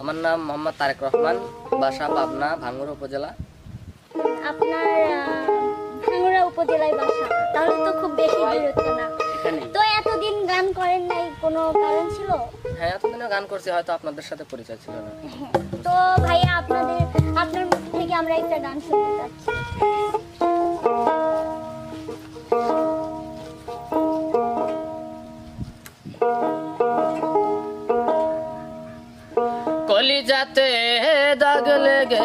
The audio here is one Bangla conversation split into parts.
আমার নাম মোহাম্মদ তারেক রহমান বাসা পাবনা ভাঙ্গুরা উপজেলা। আপনার ভাঙ্গুরা উপজেলায় বাসা তাহলে তো খুব বেশি দূরত্ব না। তো এতদিন গান করেন নাই কোনো কারণ ছিল? হ্যাঁ এতদিনও গান করছি হয়তো আপনাদের সাথে পরিচয় ছিল না। তো ভাইয়া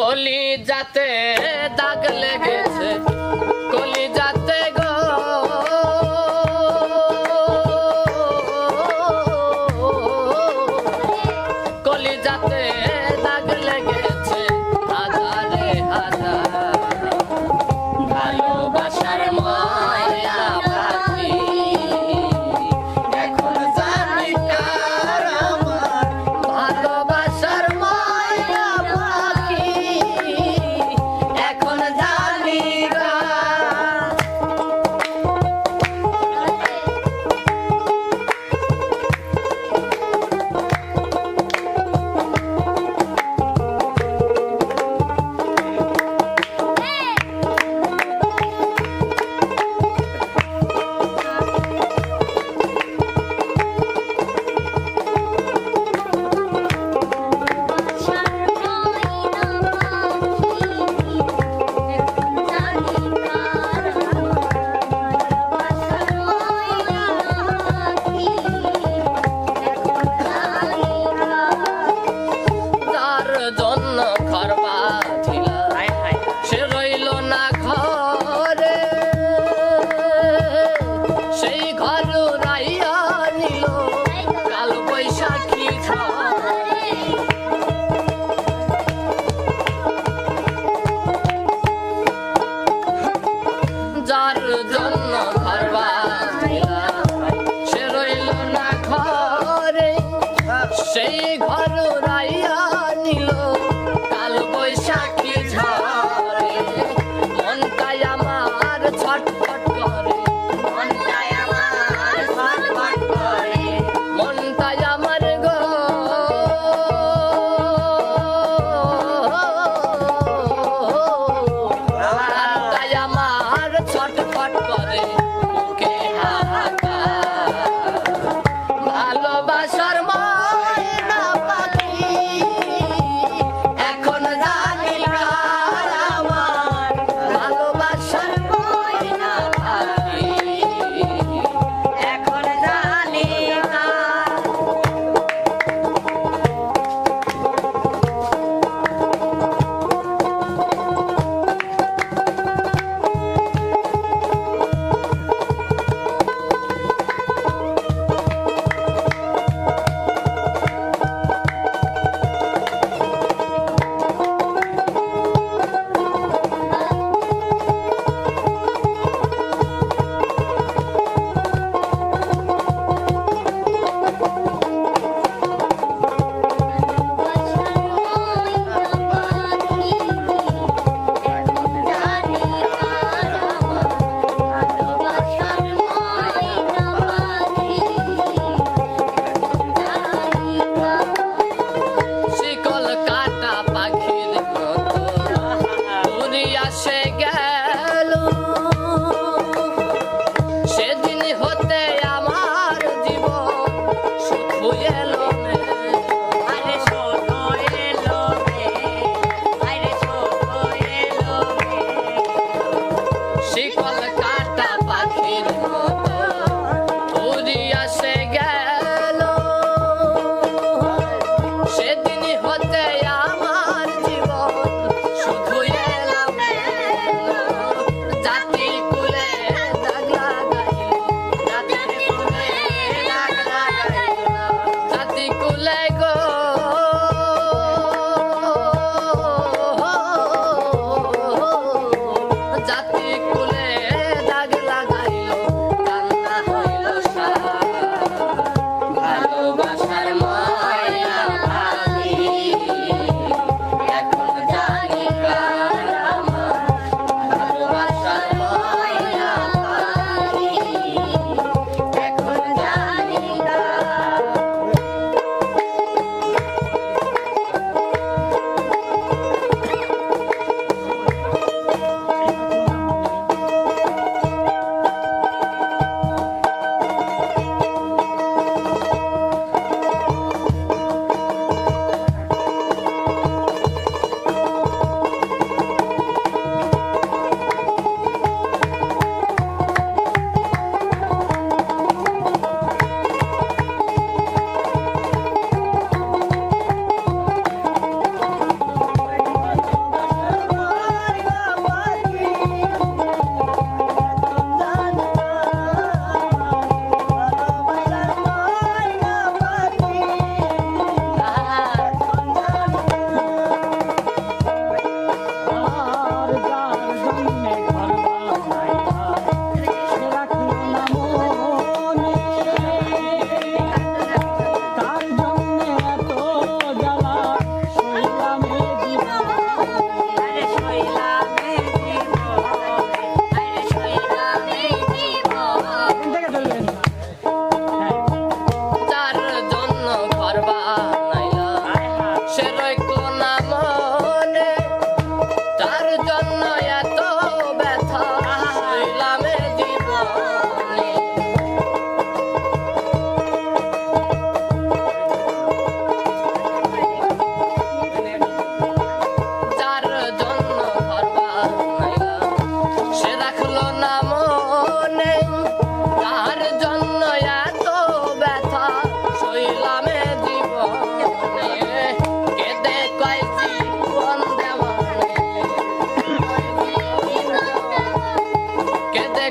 কলি যাতে দাগ লেগেছে। Bye.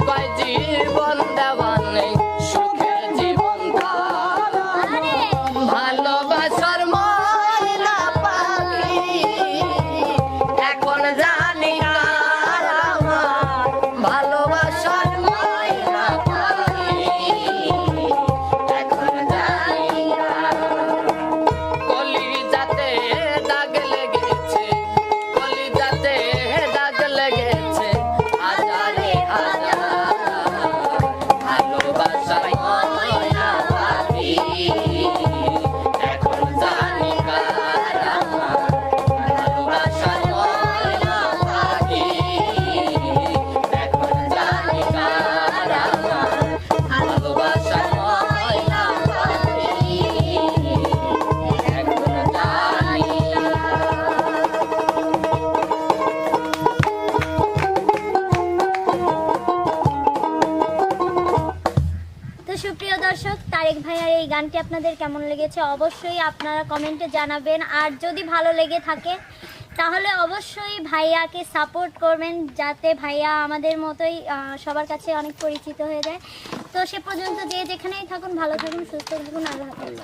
কয় জীবন দেব Sợi. গানটি আপনাদের কেমন লেগেছে অবশ্যই আপনারা কমেন্টে জানাবেন। আর যদি ভালো লেগে থাকে, তাহলে অবশ্যই ভাইয়াকে সাপোর্ট করবেন, যাতে ভাইয়া আমাদের মতোই সবার কাছে অনেক পরিচিত হয়ে যায়। তো সে পর্যন্ত যে যেখানেই থাকুন, ভালো থাকুন, সুস্থ থাকুন, আল্লাহ হাফেজ।